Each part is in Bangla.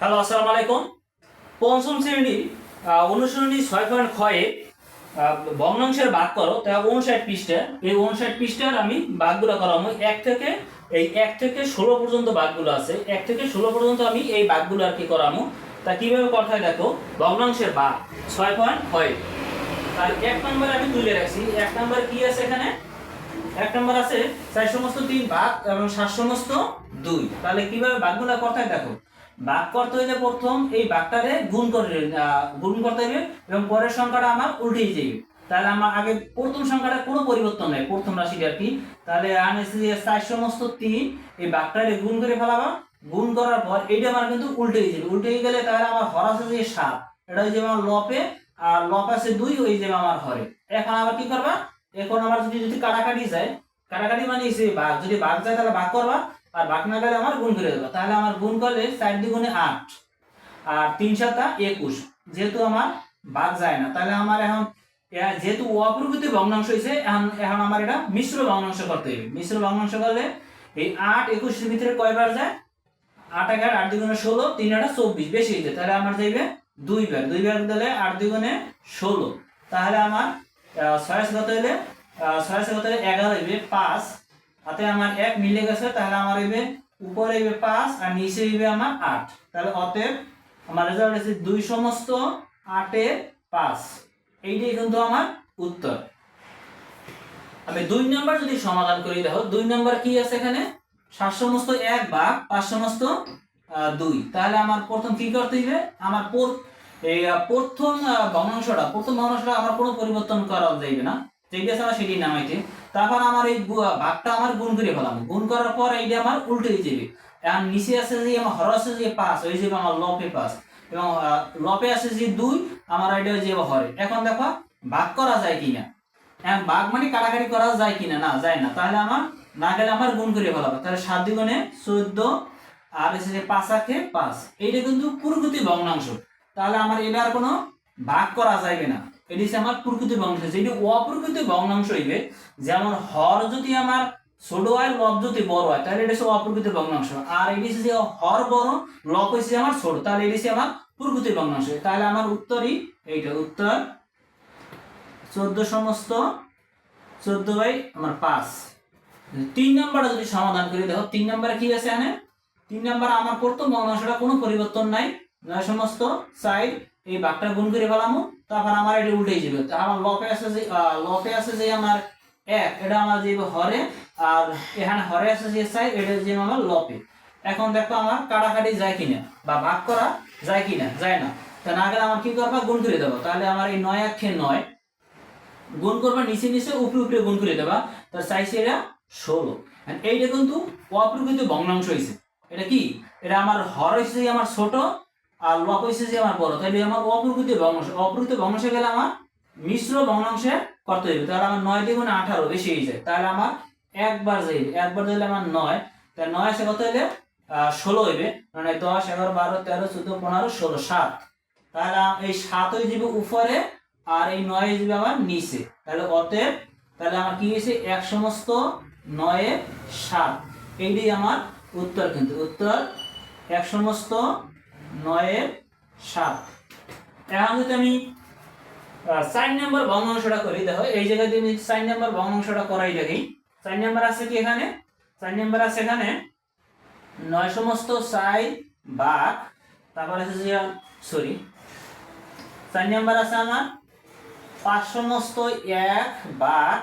হ্যালো আসসালামু আলাইকুম। পঞ্চম শ্রেণি আহ, অনুশীলনী ছয় পয়েন্ট ক্ষয়ে ভগ্নাংশের ভাগ করো তা উনষাট পৃষ্ঠা এই উনষাট পৃষ্ঠার আমি ভাগগুলো করাবো এক থেকে এই এক থেকে ষোলো পর্যন্ত ভাগগুলো আছে। এক থেকে ষোলো পর্যন্ত আমি এই ভাগগুলো আর কি করামো। তা কীভাবে কথায় দেখো ভগ্নাংশের ভাগ ছয় পয়েন্ট ক্ষয়ে আর এক নম্বরে আমি তুলে রাখছি। এক নম্বরে কি আছে এখানে? এক নম্বর আছে চার সমস্ত তিন ভাগ এবং সাত সমস্ত দুই। তাহলে কীভাবে ভাগগুলা কথায় দেখো। ভাগ করতে হইলে প্রথম এই ভাগটারে গুণ করে গুণ করতে হবে এবং পরের সংখ্যাটা আমার উল্টেই যাবে তাহলে আমার আগে প্রথম সংখ্যাটা কোনো পরিবর্তন নাই, প্রথম রাশিটা আর কি। তাহলে চার সমস্ত তিন, এই ভাগটারে গুণ করে ফেলাবা। গুণ করার পর এইটা আমার কিন্তু উল্টেই যাবে উল্টেই গেলে তাহলে আমার হর আছে যে সাত, এটা হয়ে যাবে আমার লপে, আর লপ আছে দুই হয়ে যাবে আমার হরে। এখন আবার কি করবা? এখন আমার যদি যদি কাটাকাটি যায় কাটাকাটি মানে ভাগ। যদি ভাগ যায় তাহলে ভাগ করবা। আর ভাগ না গেলে আমার গুণ করে দেবো তাহলে আমার গুণ করলে চার দ্বিগুণে আট। আর তিন সাতা একুশ। যেহেতু আমার ভাগ যায় না, তাহলে আমার এখন যেহেতু অপ্রকৃতি ভগ্নাংশ হয়েছে, এখন এখন আমার এটা মিশ্র ভগ্নাংশ করতে হবে। মিশ্র ভগ্নাংশ করলে এই আট একুশের ভিতরে কয়বার যায়? আট এগারো আট দুগুণে ষোলো, তিন আটা চব্বিশ। বেশি হয়েছে তাহলে আমার যাইবে দুইবার। দুইবার দিলে আট দুগুণে ষোলো। তাহলে আমার ছয় কত হইলে ছয় কত হইলে এগারো হইবে পাঁচ। হাতে আমার এক মিলে গেছে, তাহলে আমার হইবে উপরে হইবে পাঁচ আর নিচে হইবে আমার আট। তাহলে অতএব আমার রেজাল্ট হচ্ছে দুই সমস্ত আটের পাঁচ। এইটাই কিন্তু আমার উত্তর। আমি দুই নাম্বার যদি সমাধান করি, দেখো, দুই নাম্বার কি আছে এখানে? সাত সমস্ত এক ভাগ পাঁচ সমস্ত দুই। তাহলে আমার প্রথম কি করতে হবে আমার এই প্রথম ভগ্নাংশটা প্রথম ভগ্নাংশটা আমার কোনো পরিবর্তন করা যাইবে না। যেটি আছে আমার সেটি নামাইতে। তারপর আমার এই ভাগটা আমার গুণ করে ফেলাম। গুণ করার পর এইটা আমার উল্টে হয়ে যাবে এখন নিচে আছে যে, আমার হর আছে যে পাঁচ হয়ে যাবে আমার লপে পাঁচ। এবং লপে আছে যে দুই, আমার এটা হয়ে হরে এখন দেখো ভাগ করা যায় কিনা? এখন ভাগ মানে কাটাকাটি করা যায় কিনা? না, যায় না। তাহলে আমার, না গেলে আমার গুণ করে ফেলাবো। তাহলে সাত দ্বিগুণে চোদ্দ, আর এসে যে পাঁচ আখে পাঁচ। এইটা কিন্তু প্রকৃতি ভগ্নাংশ। তাহলে আমার এটা আর কোনো ভাগ করা যাবে না। এটি হচ্ছে আমার প্রকৃতি ভগ্নাংশ যেটি অপ্রকৃতি ভগ্নাংশ হইবে যেমন হর যদি আমার ছোট হয়, লব যদি বড় হয়, তাহলে এটা হচ্ছে অপ্রকৃতি ভগ্নাংশ আর এটি হচ্ছে যে হর বড়, লব হচ্ছে আমার ছোট, তাহলে এটি হচ্ছে আমার প্রকৃতি ভগ্নাংশ তাহলে আমার উত্তরই এইটা, উত্তর চোদ্দ সমস্ত, চোদ্দ বাই আমার পাঁচ। তিন নাম্বারটা যদি সমাধান করি, দেখো তিন নাম্বারে কি আছে এখানে? তিন নাম্বার আমার প্রথম ভগ্নাংশটা কোনো পরিবর্তন নাই। সমস্ত সাইড এই বাঘটা গুণ করে ফেলামো। তারপর আমার এটা উল্টে যাবে। তা আমার লপে আছে যে লপে আছে যে আমার এক, এটা আমার যে হরে, আর এখানে হরে আছে যে সাইড এটা যে আমার লপে এখন দেখো আমার কাটাকাটি যায় কিনা, বা ভাগ করা যায় কিনা, যায় না। তা না গেলে আমার কি করবা? গুণ করে দেবো। তাহলে আমার এই নয় একে নয়, গুণ করবা, নিচে নিচে, উপরে উপরে গুণ করে দেবা। তার সাইজ এটা ষোলো। এইটা কিন্তু অপ্রকৃত ভগ্নাংশ হয়েছে এটা কি? এটা আমার হর হয়েছে আমার ছোট আর লক হয়েছে যে আমার বড় তাহলে আমার অপ্রকৃত ভগ্নাংশ অপ্রকৃত ভগ্নাংশে গেলে আমার মিশ্র ভগ্নাংশে করতে হবে তাহলে আমার নয় দ্বিগুণে আঠারো বেশি হয়ে যায়। তাহলে আমার একবার যাইবে। একবার দিলে আমার নয়। তাহলে নয় আসে কত হইলে? ষোলো হইবে। মানে দশ, এগারো, বারো, তেরো, চোদ্দ, পনেরো, ষোলো, সাত। তাহলে এই সাত হয়ে যাবে উপরে আর এই নয় হয়ে যাবে আমার নিচে। তাহলে অতএব তাহলে আমার কি হয়েছে? এক সমস্ত নয়ে সাত। এইটাই আমার উত্তর কিন্তু উত্তর এক সমস্ত নয়ের সাত। এখন যদি আমি চার নম্বর ভগ্নাংশটা করি, দেখো, এই জায়গায় যদি চার নম্বর ভগ্নাংশটা করাই দেখি চার নম্বর আছে কি এখানে? চার নম্বর আছে এখানে নয় সমস্ত চাই বাঘ তারপরে আছে যে, সরি চার নম্বর আছে আমার পাঁচ সমস্ত এক বাঘ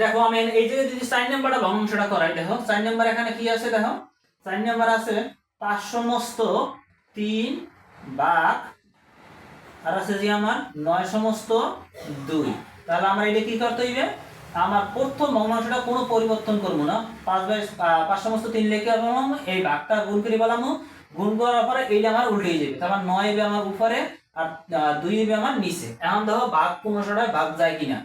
দেখো, আমি এই জায়গায় যদি চার নাম্বারটা ভগ্নাংশটা করাই, দেখো চার নাম্বার এখানে কি আছে, দেখো? চার নাম্বার আছে পাঁচ সমস্ত তিন বাঘ আর আছে যে আমার নয় সমস্ত দুই। তাহলে আমরা এটা কি করতে হইবে? আমার প্রথম ভগ্নাংশটা কোনো পরিবর্তন করব না। পাঁচ বাই পাঁচ সমস্ত তিন লেখে বললাম এই ভাগটা গুণ করে বললাম গুণ করার পরে এইটা আমার উল্টে যাবে। তারপর নয় হবে আমার উপরে, আর দুই হবে আমার নিচে। এখন দেখো ভাগ কোনোটায় ভাগ যায় কিনা।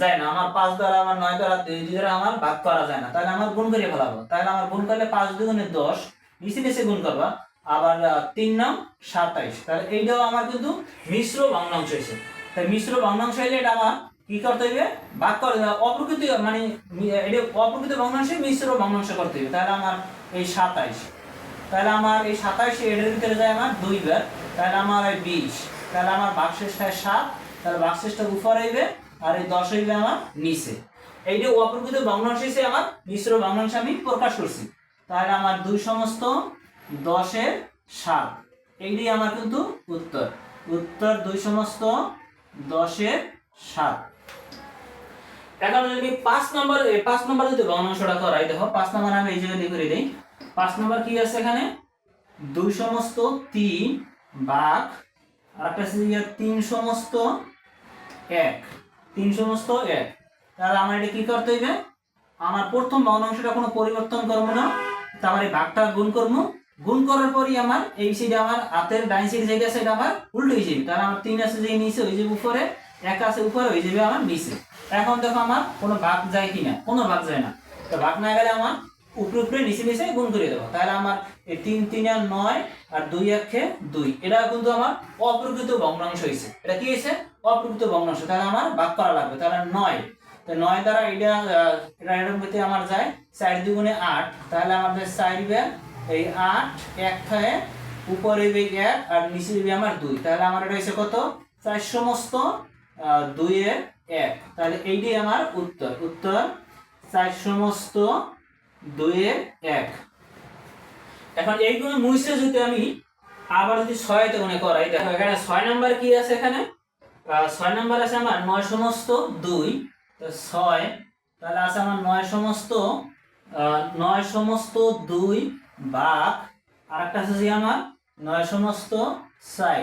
যায় না, আমার পাঁচ দ্বারা আমার নয় দ্বারা দুই দ্বারা আমার ভাগ করা যায় না। তাহলে আমার গুণ করে ফেলাবো। তাহলে আমার গুণ করলে পাঁচ দুগুণে দশ, নিচে নিচে গুণ করবা। আবার তিন নাম সাতাইশ। তাহলে এইটাও আমার কিন্তু মিশ্র ভগ্নাংশ হয়েছে। তাই মিশ্র ভগ্নাংশ হইলে এটা আমার কি করতে হবে ভাগ করে অপ্রকৃত মানে এটা অপ্রকৃত ভগ্নাংশে মিশ্র ভগ্নাংশ করতে হবে তাহলে আমার এই সাতাইশ। তাহলে আমার এই সাতাইশ এটার ভিতরে যায় আমার দুইবার। তাহলে আমার এই বিশ। তাহলে আমার বাক্সেসটা সাত। তাহলে বাক্সেসটা উপর হইবে আর এই দশ হইবে আমার নিচে। এইটা অপ্রকৃত ভগ্নাংশ হিসেবে আমার মিশ্র ভগ্নাংশ আমি প্রকাশ করছি। তাহলে আমার দুই সমস্ত দশের সাত। এইটাই আমার কিন্তু উত্তর। উত্তর দুই সমস্ত দশের সাত। এখন যদি পাঁচ নম্বর পাঁচ নম্বর যদি ভগ্নাংশটা করাই, দেখো, পাঁচ নম্বর আমি এই জায়গায় করে দিই। পাঁচ নম্বর কি আছে এখানে? দুই সমস্ত তিন বাঘ আর একটা তিন সমস্ত এক। তিন সমস্ত এক। তাহলে আমার এটা কি করতে হইবে? আমার প্রথম ভগ্নাংশটা কোনো পরিবর্তন করব না তারপরে এই ভাগটা গুণ করব। গুণ করার পরই আমার এই সাইডে আমার হাতের ডাইন সাইড যেটা এটা আমার উল্টো হয়ে যাবে, তাহলে আমার তিন আছে যে নিচে হয়ে যাবে উপরে, এক আছে উপরে হয়ে যাবে আমার নিচে। এখন দেখো আমার কোনো ভাগ যায় কিনা, কোনো ভাগ যায় না। তো ভাগ না গেলে আমার উপরে উপরে নিচে নিচে গুণ করে দেবো। তাহলে আমার এই তিন তিন আর নয় আর দুই একে দুই। এটা কিন্তু আমার অপ্রকৃত ভগ্নাংশ হয়েছে। এটা কি হয়েছে? অপ্রকৃত ভগ্নাংশ। তাহলে আমার ভাগ করা লাগবে। তাহলে নয়। তো নয় দ্বারা এটা আমার যায় চার দুগুণে আট। তাহলে আমাদের চার ব্যাগ এই আট এক খায় উপরে হইবে এক আর নিচে হইবে আমার দুই। তাহলে আমার এটা হয়েছে কত? চার সমস্ত দুইয়ের এক। তাহলে এইটাই আমার উত্তর। উত্তর, চার সমস্ত দুইয়ের এক। এখন এইগুলো মুছে যদি আমি আবার যদি ছয়তে গুণে করাই, দেখো এখানে ছয় নাম্বার কি আছে এখানে? ছয় নাম্বার আছে আমার নয় সমস্ত দুই। তো ছয়, তাহলে আছে আমার নয় সমস্ত নয় সমস্ত দুই ভাগ আর একটা আছে যে আমার নয় সমস্ত চাই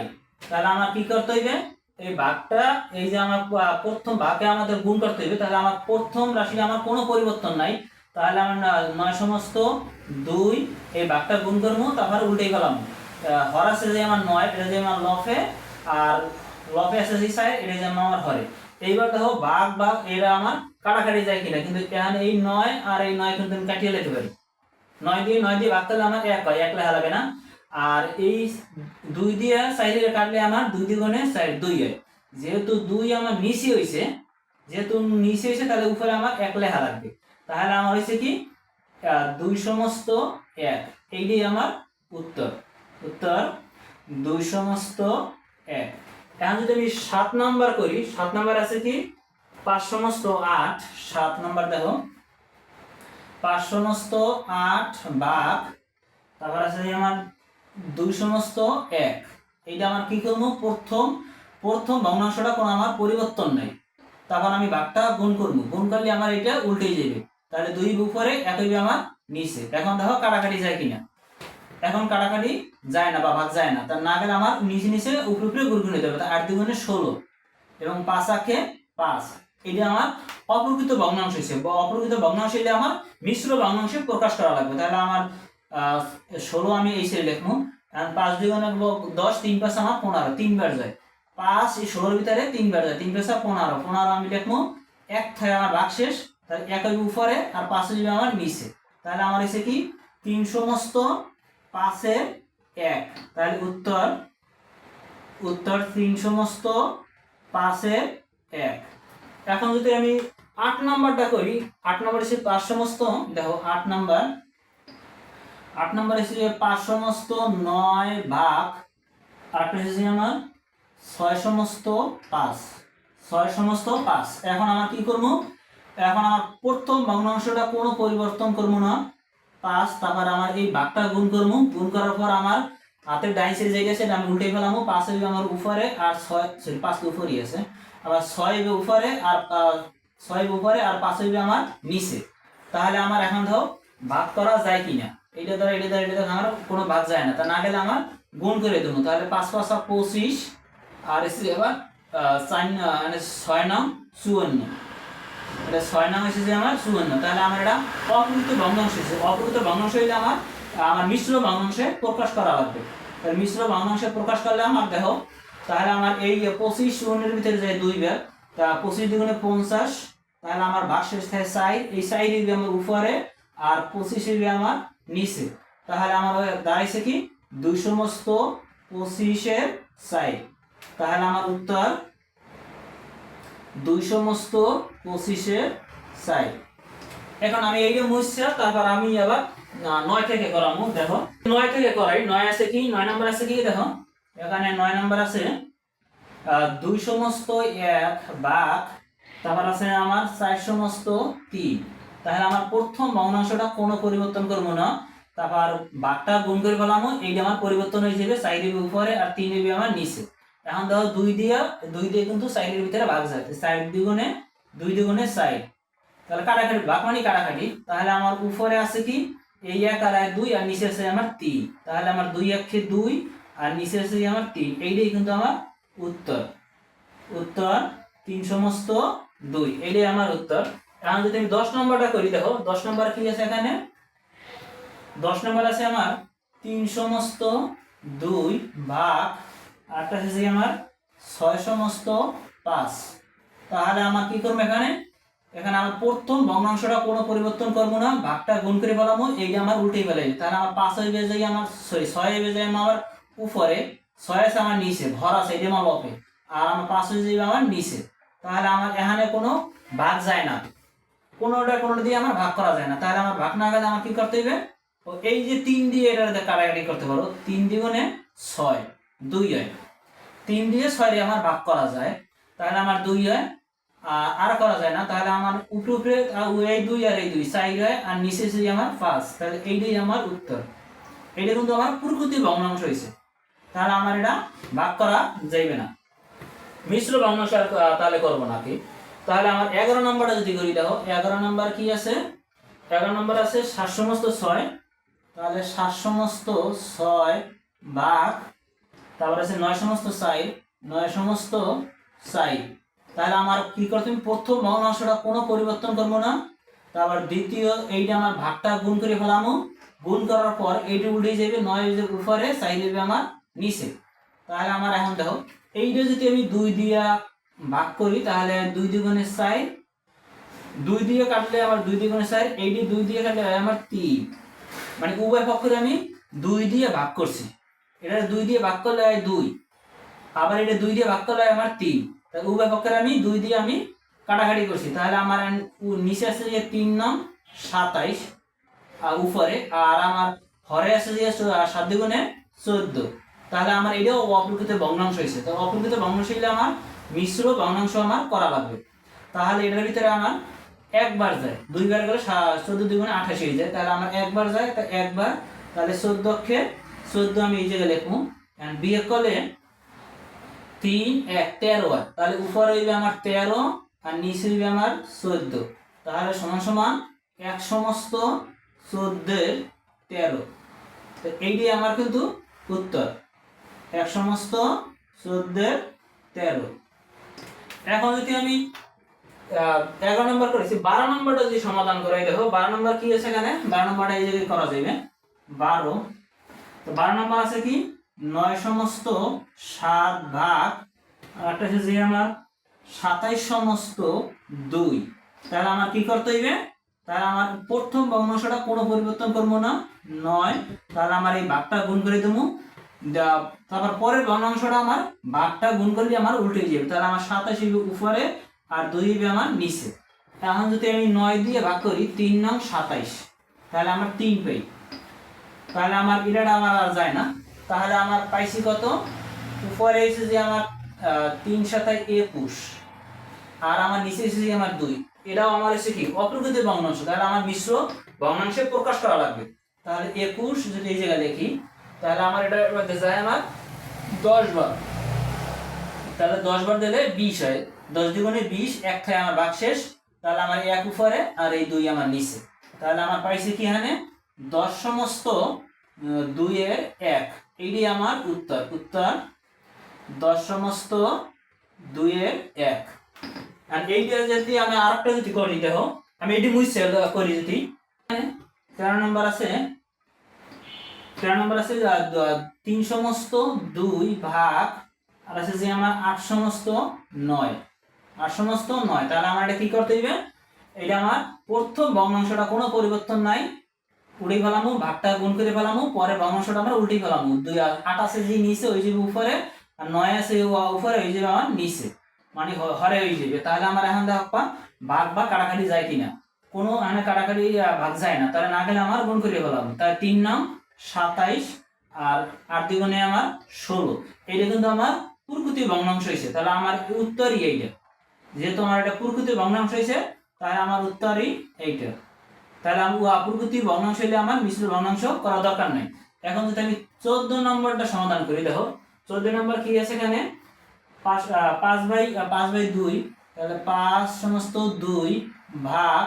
তাহলে আমার কি করতে হইবে? এই ভাগটা এই যে আমার প্রথম ভাগে আমাদের গুণ করতে হইবে, তাহলে আমার প্রথম রাশিতে আমার কোনো পরিবর্তন নাই। তাহলে আমার নয় সমস্ত দুই, এই বাঘটা গুণ করব, তারপর উল্টে গেলাম। হর আছে যে আমার নয়, এটা যে আমার লফে, আর লফে আছে যে সাইড, এটা যে আমার হরে। এইবার দেখো, বাঘ বাঘ, এরা আমার কাটাকাটি যায় কিনা, কিন্তু এখানে এই নয় আর এই নয় কিন্তু আমি কাটিয়ে নিতে পারি। নয় দিয়ে নয় দিয়ে বাঘ তাহলে আমার এক হয়, এক লেখা লাগে না। আর এই দুই দিয়ে সাইডে কাটলে আমার দুই দ্বিগুণে সাইড দুই হয়। যেহেতু দুই আমার নিচে হয়েছে যেহেতু নিচে হয়েছে তাহলে উপরে আমার এক লেখা লাগবে। তাহলে আমার হয়েছে কি? দুই সমস্ত এক। এইটাই আমার উত্তর। উত্তর, দুই সমস্ত এক। এখন যদি আমি সাত নাম্বার করি, সাত নাম্বার আছে কি? পাঁচ সমস্ত আট। সাত নাম্বার দেখো। পাঁচ সমস্ত আট ভাগ তারপর আছে আমার দুই সমস্ত এক। এইটা আমার কি করব? প্রথম প্রথম ভগ্নাংশটা কোনো আমার পরিবর্তন নেই। তারপর আমি ভাগটা গুণ করব। গুণ করলে আমার এটা উল্টে যাবে। তাহলে দুই উপরে এক হইবে আমার নিচে। এখন দেখো কাটাকাটি যায় কিনা। এখন কাটাকাটি যায় না বা ভাগ যায় না। তার না গেলে আমার নিচে নিচে উপরে উপরে গুণ গুণ হবে। তা আট দুগুণে ষোলো এবং পাঁচ আখে পাঁচ। এটা আমার অপ্রকৃত ভগ্নাংশ হিসেবে। বা অপ্রকৃত ভগ্নাংশ হইলে আমার মিশ্র ভগ্নাংশে প্রকাশ করা লাগবে। তাহলে আমার ষোলো আমি এই লিখব। আর পাঁচ দুগুণে দশ, তিন পাঁচ আমার পনেরো। তিনবার যায়। পাঁচ এই ষোলোর ভিতরে তিনবার যায়। তিন পাঁচা পনেরো। পনেরো আমি লিখব। এক থাকে আমার ভাগ শেষ তাহলে এক উপরে আর পাঁচ হইবে আমার নিচে। তাহলে আমার এসে কি? তিন সমস্ত পাঁচের এক। তাহলে উত্তর উত্তর তিন সমস্ত পাঁচের এক। এখন যদি আমি আট নাম্বারটা করি, আট নাম্বার এসে পাঁচ সমস্ত দেখো আট নাম্বার। আট নাম্বার এসে পাঁচ সমস্ত নয় ভাগ একটা এসেছে আমার ছয় সমস্ত পাঁচ। ছয় সমস্ত পাঁচ। এখন আমার কি করব? এখন আমার প্রথম ভগ্নাংশটা কোনো পরিবর্তন করব না। পাঁচ তারপর আমার এই ভাগটা গুণ করব। গুণ করার পর আমার হাতের ডাইন সাইড জায়গা এটা আমি উল্টে ফেলামো পাঁচ হইবে আমার উপরে আর ছয় সরি পাঁচ উপরেই আছে। আবার ছয় হইবে উপরে আর ছয় উপরে আর পাঁচ হইবে আমার নিচে। তাহলে আমার এখন ধরো ভাগ করা যায় কিনা? এটা দ্বারা এটা দ্বারা এটা দ্বারা আমার কোনো ভাগ যায় না। তা না গেলে আমার গুণ করে দেবো। তাহলে পাঁচ, পাঁচা পঁচিশ, আর এসে এবার চার মানে ছয় নাম চুয়ান্ন। এটা ছয় নাম এসেছে আমার চুয়ান্ন তাহলে আমার এটা অপ্রকৃত ভগ্নাংশ এসেছে। অপ্রকৃত ভগ্নাংশ হইলে আমার আমার মিশ্র ভগ্নাংশে প্রকাশ করা লাগবে। তাহলে মিশ্র ভগ্নাংশে প্রকাশ করলে আমার, দেখো, তাহলে আমার এই পঁচিশ চুয়ান্নের ভিতরে যায় দুই ব্যাগ তা পঁচিশ দুগুণে পঞ্চাশ, তাহলে আমার ভাগ শেষ থাকে সাই এই সাই দিবে আমার উপরে, আর পঁচিশ দিবে আমার নিচে। তাহলে আমার দাঁড়াইছে কি? দুই সমস্ত পঁচিশের সাই তাহলে আমার উত্তর, দুই সমস্ত পঁচিশের সাই এখন আমি এই যে মুছছি তারপর আমি আবার নয় থেকে করামু দেখো। নয় থেকে করাই, নয় আছে কি, নয় নাম্বার আছে কি, দেখো। এখানে নয় নাম্বার আছে দুই সমস্ত এক বাঘ তারপর আছে আমার চার সমস্ত তিন। তাহলে আমার প্রথম ভগ্নাংশটা কোনো পরিবর্তন করব না। তারপর বাঘটা গুণ করে ফেলামো এইটা আমার পরিবর্তন হয়ে যাবে চাইরের উপরে আর তিনের আমার নিচে। এখন দেখো দুই দিয়ে দুই দিয়ে কিন্তু সাইডের ভিতরে ভাগ যায় সাইড দ্বিগুণে দুই দ্বিগুণে সাইড তাহলে কাটাকাটি ভাগ মানে কাটাকাটি। তাহলে আমার উপরে আছে কি? এই এক আর এক দুই, আর নিচে আছে আমার তিন। তাহলে আমার দুই একে দুই, আর নিচে আছে আমার তিন? এইটাই কিন্তু আমার উত্তর। উত্তর তিন সমস্ত দুই। এইটাই আমার উত্তর। এখন যদি আমি দশ নম্বরটা করি, দেখো, দশ নম্বর কি আছে এখানে? দশ নম্বর আছে আমার তিন সমস্ত দুই ভাগ আটটা আছে আমার? ছয় সমস্ত পাঁচ। তাহলে আমার কি করব এখানে? এখানে আমার প্রথম ভগ্নাংশটা কোনো পরিবর্তন করব না, ভাগটা গুণ করে ফেলাবো, এইটা আমার উল্টে ফেলাই তাহলে আমার পাঁচ হয়ে যায় আমার সরি, ছয় হয়ে যায় আমার উপরে, ছয় আছে আমার নিচে ঘর আছে এটা আমার লপে। আর আমার পাঁচ হয়ে যাবে আমার নিচে। তাহলে আমার এখানে কোনো ভাগ যায় না। কোনোটা কোনোটা দিয়ে আমার ভাগ করা যায় না। তাহলে আমার ভাগ না গেলে আমার কি করতে হবে এই যে তিন দিয়ে এটা কাটাকাটি করতে পারো, তিন দ্বিগুণে ছয়, দুই হয়। তিন দিয়ে ছয় আমার ভাগ করা যায়। তাহলে আমার দুই হয় আর করা যায় না। তাহলে আমার উপরে এই দুই আর এই দুই সাইড হয় আর নিচে সেই আমার পাঁচ তাহলে এইটাই আমার উত্তর। এটা কিন্তু আমার প্রকৃতি ভগ্নাংশ হয়েছে। তাহলে আমার এটা ভাগ করা যাইবে না। মিশ্র ভগ্নাংশ আর, তাহলে করব নাকি তাহলে আমার এগারো নম্বরটা যদি করি দেখো এগারো নম্বর কি আছে? এগারো নম্বর আছে সাত সমস্ত ছয়। তাহলে সাত সমস্ত ছয় ভাগ তারপর আছে নয় সমস্ত সাইড নয় সমস্ত সাইড তাহলে আমার কি করতে হবে প্রথম ভগ্নাংশটা কোনো পরিবর্তন করব না। তারপর দ্বিতীয়, এইটা আমার ভাগটা গুণ করে ফেলামো। গুণ করার পর এইটা উল্টে যাবে নয় উপরে সাইড যাবে আমার নিচে। তাহলে আমার এখন দেখো, এইটা যদি আমি দুই দিয়া ভাগ করি, তাহলে দুই দ্বিগুণের সাইড দুই দিয়ে কাটলে আমার দুই দ্বিগুণের সাইড এইটি দুই দিয়ে কাটলে আমার তিন। মানে উভয় পক্ষে আমি দুই দিয়ে ভাগ করছি। এটা দুই দিয়ে ভাগ করলে হয় দুই, আবার এটা দুই দিয়ে ভাগ করলে হয় আমার তিন। তাহলে উভয় আমি দুই দিয়ে আমি কাটাকাটি করছি। তাহলে আমার নিচে আছে যে তিন নং সাতাইশ, আর উপরে, আর আমার হরে আছে যে সাত দ্বিগুণে চোদ্দ। তাহলে আমার এটাও অপ্রকৃত ভগ্নাংশ হয়েছে। তো অপ্রকৃত ভগ্নাংশ হইলে আমার মিশ্র ভগ্নাংশ আমার করা লাগবে। তাহলে এটার ভিতরে আমার একবার যায়। দুইবার গেলে চোদ্দ দুগুণে আঠাশ হয়ে যায়। তাহলে আমার একবার যায়, তা একবার, তাহলে চোদ্দ অক্ষে চোদ্দ আমি এই জায়গায় লিখব। বিয়ে করলে তিন, এক, তেরো হয়। তাহলে উপরে হইবে আমার তেরো আর নিচে হইবে আমার চোদ্দ। তাহলে সমান সমান এক সমস্ত চোদ্দের তেরো। তো এইটি আমার কিন্তু উত্তর। এক সমস্ত চোদ্দের তেরো। এখন যদি আমি এগারো নম্বর করেছি, বারো নম্বরটা যদি সমাধান করাই, দেখো বারো নম্বর কি আছে এখানে? বারো নম্বরটা এই জায়গায় করা যাবে বারো। তো বারো নম্বর আছে কি? নয় সমস্ত সাত ভাগ, আর একটা আছে যে আমার সাতাইশ সমস্ত দুই। তাহলে আমার কি করতে হইবে? তাহলে আমার প্রথম ভগ্নাংশটা কোনো পরিবর্তন করব না। নয়, তাহলে আমার এই ভাগটা গুণ করে দেবো। তারপর পরের ভগ্নাংশটা আমার ভাগটা গুণ করলে আমার উল্টে যাবে। তাহলে আমার সাতাশ উপরে আর দুই হইবে আমার নিচে। এখন যদি আমি নয় দিয়ে ভাগ করি, তিন নং সাতাইশ, তাহলে আমার তিন পাই তাহলে আমার ইরাটা আমার আর যায় না। তাহলে আমার পাইছি কত? উপরে এসে যে আমার তিন সাতাই একুশ। আর আমার নিচে এসে যে আমার দুই। এটাও আমার এসে কি? অপ্রকৃত ভগ্নাংশ। তাহলে আমার মিশ্র ভগ্নাংশে প্রকাশ করা লাগবে। তাহলে একুশ যদি এই জায়গায় দেখি, তাহলে আমার এটা মধ্যে যায় আমার দশ বার। তাহলে দশ বার দিলে বিশ হয়। দশ দ্বিগুণে বিশ, এক খায় আমার বাক শেষ। তাহলে আমার এক উপরে আর এই দুই আমার নিচে। তাহলে আমার পাইছি কি এখানে? দশ সমস্ত দুইয়ের এক। এইটি আমার উত্তর। উত্তর দশ সমস্ত দুইয়ের এক। আর এইটা যদি আমি আরেকটা যদি করি, দেখো, আমি এটি মুছছে করি যদি। তেরো নম্বর আছে, তেরো নম্বর আছে তিন সমস্ত দুই ভাগ, আর আছে যে আমার আট সমস্ত নয়। আট সমস্ত নয়। তাহলে আমার এটা কি করতে হইবে? এটা আমার প্রথম ভগ্নাংশটা কোনো পরিবর্তন নাই। উড়ে ফেলামু, ভাগটা গুণ করে ফেলামু, পরে ভগ্নাংশটা আমরা উল্টে ফেলামু। দুই আট আছে যে নিচে ওই যে উপরে, আর নয় আছে উপরে, ওই যে আমার নিচে মানে হরে হয়ে যাবে তাহলে আমার এখন দেখবা ভাগ বা কাটাকাটি যায় কিনা। কোনো এখানে কাটাকাটি ভাগ যায় না। তাহলে না গেলে আমার গুণ করে হলাম তাহলে তিন নাম সাতাইশ, আর আট দ্বিগুণে আমার ষোলো। এটা কিন্তু আমার প্রকৃতি ভগ্নাংশ হয়েছে তাহলে আমার উত্তরই এইটা। যেহেতু আমার এটা প্রকৃতি ভগ্নাংশ হয়েছে তাহলে আমার উত্তরই এইটা। তাহলে আমি প্রকৃতি ভগ্নাংশ হলে আমার মিশ্র ভগ্নাংশ করা দরকার নাই। এখন যদি আমি চোদ্দ নম্বরটা সমাধান করি, দেখো, চোদ্দ নম্বর কি আছে এখানে? পাঁচ পাঁচ বাই পাঁচ বাই দুই, তাহলে পাঁচ সমস্ত দুই ভাগ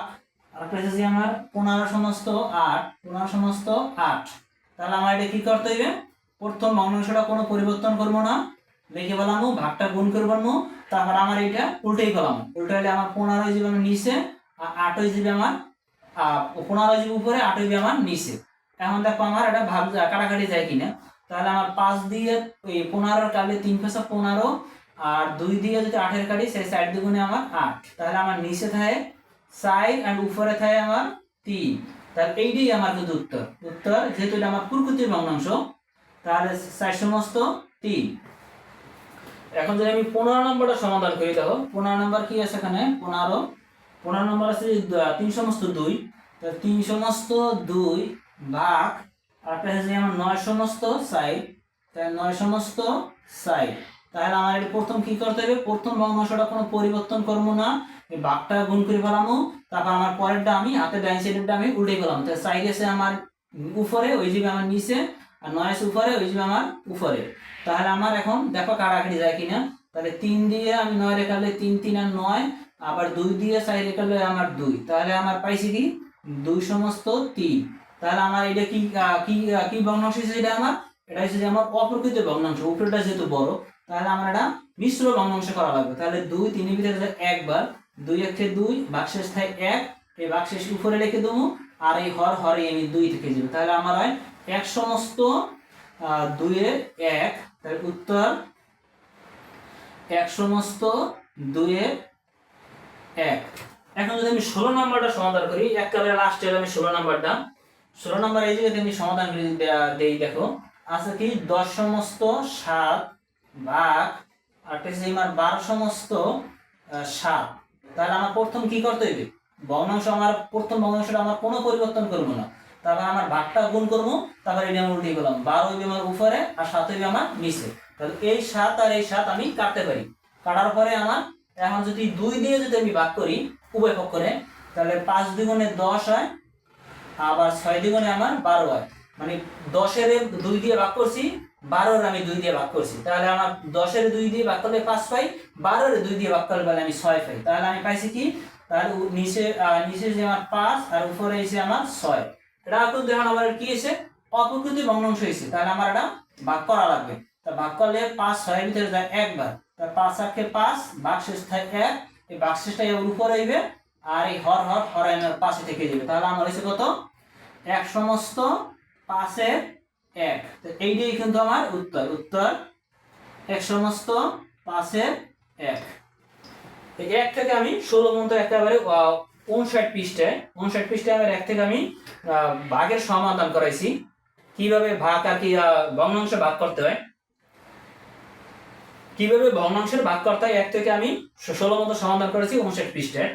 আছে আমার পনেরো সমস্ত আট, পনেরো সমস্ত আট। তাহলে আমার এটা কি করতে হইবে? প্রথম ভগ্নাংশটা কোনো পরিবর্তন করব না। লিখে বললাম ভাগটা গুণ করে বলব তারপর আমার এটা উল্টেই পেলাম উল্টো হলে আমার পনেরো যাবে আমার নিচে, আর আট হয়ে যাবে আমার পনেরো যাবে উপরে আট যাবে আমার নিচে। এখন দেখো আমার এটা ভাগ কাটাকাটি যায় কিনা। তাহলে আমার পাঁচ দিয়ে এই পনেরোর কাটলে তিন পেশা পনেরো, আর দুই দিয়ে যদি আঠের কাটি, সেই সাইড দুগুণে আমার আট। তাহলে আমার নিচে থাকে সাইড আর উপরে থাকে আমার তিন। তাহলে এইটাই আমার কিন্তু উত্তর। উত্তর, যেহেতু এটা আমার প্রকৃতির ভগ্নাংশ, তাহলে চার সমস্ত তিন। এখন যদি আমি পনেরো নম্বরটা সমাধান করি, দেখো, পনেরো নম্বর কি আছে এখানে? পনেরো পনেরো নম্বর আছে তিন সমস্ত দুই। তো তিন সমস্ত দুই ভাগ, আর একটা হচ্ছে আমার নয় সমস্ত সাইড তাহলে নয় সমস্ত সাইড। তাহলে আমার এটা প্রথম কি করতে হবে? প্রথম ভগ্নাংশটা কোনো পরিবর্তন করব না, এই ভাগটা গুণ করে ফেলামো, তারপর আমার পরেরটা আমি, হাতে ডাইন সাইডেরটা আমি উল্টে ফেলাম। তাহলে সাইড আছে আমার উপরে, ওই যাবে আমার নিচে, আর নয় আছে উপরে, ওই যাবে আমার উপরে। তাহলে আমার এখন দেখো কাটাকাটি যায় কিনা। তাহলে তিন দিয়ে আমি নয় রেখালে তিন তিন আর নয় আবার দুই দিয়ে চার রেখালে আমার দুই। তাহলে আমার পাইছি কি? দুই সমস্ত তিন। তাহলে আমার এটা কি কি কি ভগ্নাংশ হিসেবে এটা আমার? এটা হচ্ছে যে আমার অপ্রকৃত ভগ্নাংশ উপরেটা যেহেতু বড় তাহলে আমার এটা মিশ্র ভগ্নাংশ করা লাগবে। তাহলে দুই তিনের ভিতরে একবার দুই একে দুই বাক্সেস থাকে এক এই বাক্সেস উপরে রেখে দেবো আর এই হর হরে আমি দুই থেকে যাবে তাহলে আমার হয় এক সমস্ত আহ, দুইয়ে এক তাহলে উত্তর এক সমস্ত দুইয়ে এক। এখন যদি আমি ষোলো নম্বরটা সমাধান করি, একেবারে লাস্টে আমি ষোলো নম্বরটা। ষোলো নম্বর এই জায়গাতে আমি সমাধান দেই, দেখো, আছে কি? দশ সমস্ত সাত ভাগ, আর আমার বারো সমস্ত সাত। তাহলে আমার প্রথম কি করতে হইবে? ভগ্নাংশ আমার, প্রথম ভগ্নাংশটা আমার কোনো পরিবর্তন করব না। তারপর আমার ভাগটা গুণ করব তারপর এটা আমি উল্টে গেলাম। বারো হইবে আমার উপরে, আর সাত হইবে আমার নিচে। তাহলে এই সাত আর এই সাত আমি কাটতে পারি। কাটার পরে আমার এখন যদি দুই দিয়ে যদি আমি ভাগ করি উভয় পক্ষরে, তাহলে পাঁচ দ্বিগুণে দশ হয়, আবার ছয় দ্বিগুণে আমার বারো হয়। মানে দশের দুই দিয়ে ভাগ করছি, বারোর আমি দুই দিয়ে ভাগ করছি। তাহলে আমার দশের দুই দিয়ে ভাগ করলে পাঁচ পাই, বারোর দুই দিয়ে ভাগ করলে আমি ছয় পাই। তাহলে আমি পাইছি কি? তাহলে নিচে নিচে যে আমার পাঁচ আর উপরে এসে আমার ছয়। এটা কিন্তু এখন আমার কি এসে অপ্রকৃতি ভগ্নাংশ হয়েছে। তাহলে আমার এটা ভাগ করা লাগবে। তা ভাগ করলে পাঁচ ছয়ের ভিতরে যায় একবার। তা পাঁচ আখে পাঁচ শেষ থাকে এক, এই শেষটা এর উপরে হইবে, আর এই হর হর হর আমার পাশে থেকে যাবে। তাহলে আমার হয়েছে কত? এক সমস্ত পাঁচের এক। তো এইটাই কিন্তু আমার উত্তর। উত্তর, এক সমস্ত পাঁচের এক। এই এক থেকে আমি ষোলো পর্যন্ত একেবারে উনষাট পৃষ্ঠায় উনষাট পৃষ্ঠায় আমার এক থেকে আমি ভাগের সমাধান করাইছি। কীভাবে ভাগ আর কি ভগ্নাংশ ভাগ করতে হয়? কীভাবে ভগ্নাংশের ভাগ কর্তায় এক থেকে আমি ষোলো মতো সমাধান করেছি উনষাট পৃষ্ঠায়